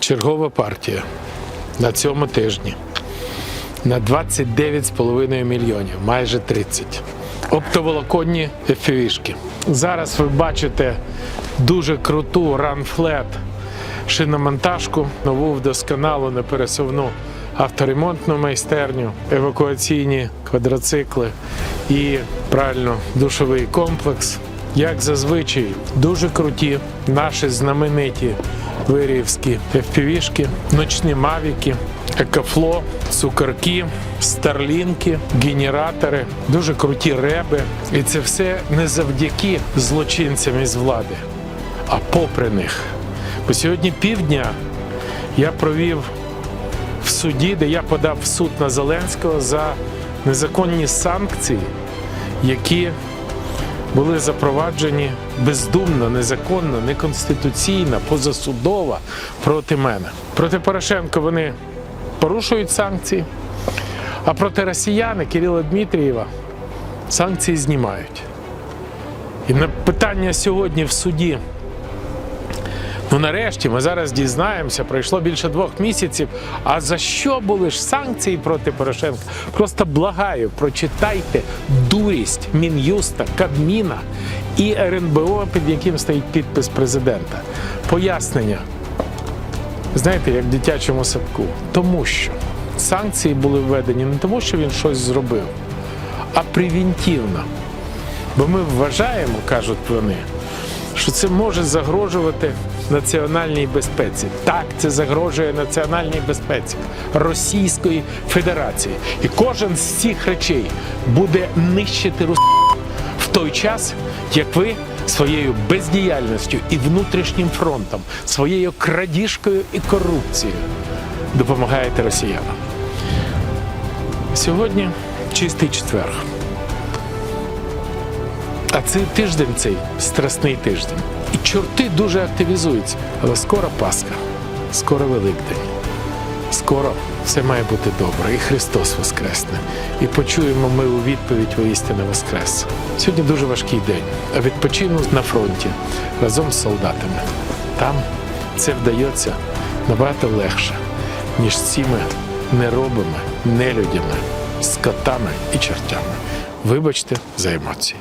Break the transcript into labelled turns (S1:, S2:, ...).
S1: Чергова партія на цьому тижні на 29,5 мільйонів, майже 30. Оптоволоконні ефівішки. Зараз ви бачите дуже круту ранфлет шиномонтажку, нову вдосконалену пересувну авторемонтну майстерню, евакуаційні квадроцикли і правильно душовий комплекс. Як зазвичай, дуже круті наші знамениті вирівські FPV-шки, ночні мавіки, екофло, цукерки, старлінки, генератори, дуже круті реби. І це все не завдяки злочинцям із влади, а попри них. Бо сьогодні півдня я провів в суді, де я подав в суд на Зеленського за незаконні санкції, які були запроваджені бездумно, незаконно, неконституційно, позасудово проти мене. Проти Порошенка вони порушують санкції, а проти росіяни Кирила Дмитрієва санкції знімають. І на питання сьогодні в суді. Ну, нарешті, ми зараз дізнаємося, пройшло більше двох місяців. А за що були ж санкції проти Порошенка? Просто благаю, прочитайте дурість Мін'юста, Кабміна і РНБО, під яким стоїть підпис президента. Пояснення. Знаєте, як в дитячому садку. Тому що санкції були введені не тому, що він щось зробив, а превентивно. Бо ми вважаємо, кажуть вони, що це може загрожувати національній безпеці. Так, це загрожує національній безпеці Російської Федерації. І кожен з цих речей буде нищити Рус в той час, як ви своєю бездіяльністю і внутрішнім фронтом, своєю крадіжкою і корупцією допомагаєте росіянам. Сьогодні чистий четверг. А цей тиждень цей страсний тиждень. І чорти дуже активізуються. Але скоро Пасха, скоро Великдень, скоро все має бути добре. І Христос Воскресне. І почуємо ми у відповідь воістину Воскрес. Сьогодні дуже важкий день. А відпочину на фронті разом з солдатами. Там це вдається набагато легше, ніж цими неробами, нелюдями, скотами і чертями. Вибачте за емоції.